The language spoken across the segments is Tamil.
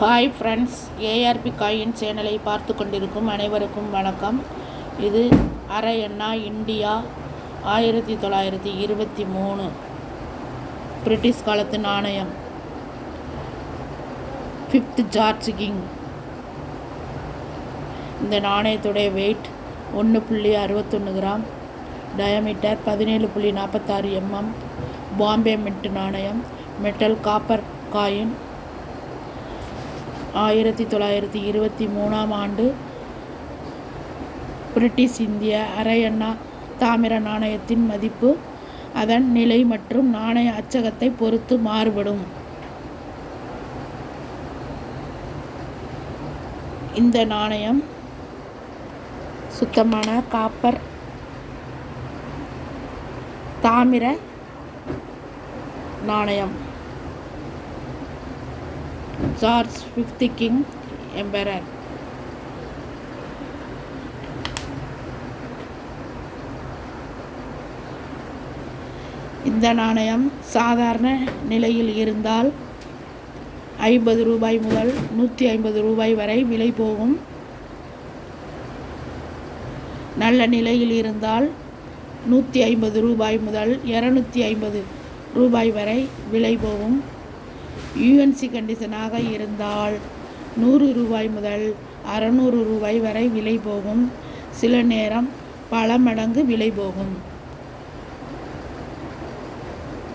ஹாய் ஃப்ரெண்ட்ஸ் ஏஆர்பி காயின் சேனலை பார்த்து கொண்டிருக்கும் அனைவருக்கும் வணக்கம். இது அரை எண்ணா இந்தியா ஆயிரத்தி தொள்ளாயிரத்தி இருபத்தி மூணு பிரிட்டிஷ் காலத்து நாணயம் ஃபிஃப்த் ஜார்ஜ் கிங் இந்த நாணயத்துடைய வெயிட் ஒன்று புள்ளி அறுபத்தொன்று கிராம். டயமீட்டர் பதினேழு புள்ளி நாற்பத்தாறு எம்எம் பாம்பே மின்ட் நாணயம். மெட்டல் காப்பர் காயின் ஆயிரத்தி தொள்ளாயிரத்தி இருபத்தி மூணாம் ஆண்டு பிரிட்டிஷ் இந்திய அரையண்ணா தாமிர நாணயத்தின் மதிப்பு அதன் நிலை மற்றும் நாணய அச்சகத்தை பொறுத்து மாறுபடும். இந்த நாணயம் சுத்தமான காப்பர் தாமிர நாணயம். ஜார்ஜ் ஃபிஃப்த் கிங் எம்பரர் இந்த நாணயம் சாதாரண நிலையில் இருந்தால் ஐம்பது ரூபாய் முதல் நூற்றி ஐம்பது ரூபாய் வரை விலை போகும். நல்ல நிலையில் இருந்தால் நூற்றி ஐம்பது ரூபாய் முதல் இரநூத்தி ஐம்பது ரூபாய் வரை விலை போகும். யூஎன்சி கண்டிஷனாக இருந்தால் நூறு ரூபாய் முதல் அறநூறு ரூபாய் வரை விலை போகும். சில நேரம் பல மடங்கு விலை போகும்.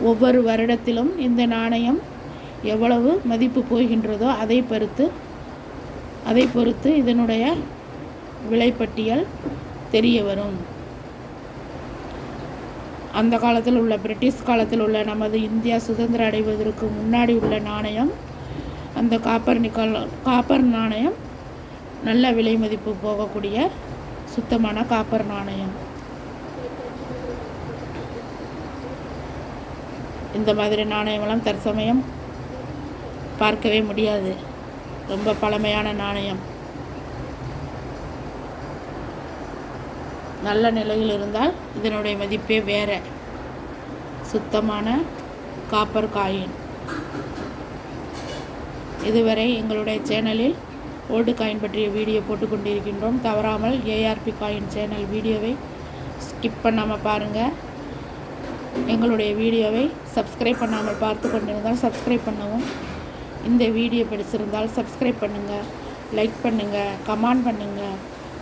ஒவ்வொரு வருடத்திலும் இந்த நாணயம் எவ்வளவு மதிப்பு போகின்றதோ அதை பொறுத்து அதை பொறுத்து இதனுடைய விலைப்பட்டியல் தெரிய வரும். அந்த காலத்தில் உள்ள பிரிட்டிஷ் காலத்தில் உள்ள நமது இந்தியா சுதந்திரம் அடைவதற்கு முன்னாடி உள்ள நாணயம் அந்த காப்பர் நிக்கல் காப்பர் நாணயம் நல்ல விலை மதிப்பு போகக்கூடிய சுத்தமான காப்பர் நாணயம். இந்த மாதிரி நாணயமெல்லாம் தற்சமயம் பார்க்கவே முடியாது. ரொம்ப பழமையான நாணயம். நல்ல நிலையில் இருந்தால் இதனுடைய மதிப்பே வேறு. சுத்தமான காப்பர் காயின். இதுவரை எங்களுடைய சேனலில் ஓல்டு காயின் பற்றிய வீடியோ போட்டுக்கொண்டிருக்கின்றோம் தவறாமல் ஏஆர்பி காயின் சேனல் வீடியோவை ஸ்கிப் பண்ணாமல் பாருங்கள் எங்களுடைய வீடியோவை சப்ஸ்கிரைப் பண்ணாமல் பார்த்து கொண்டிருந்தால் சப்ஸ்கிரைப் பண்ணவும். இந்த வீடியோ பிடிச்சிருந்தால் சப்ஸ்கிரைப் பண்ணுங்கள் லைக் பண்ணுங்கள் கமெண்ட் பண்ணுங்கள்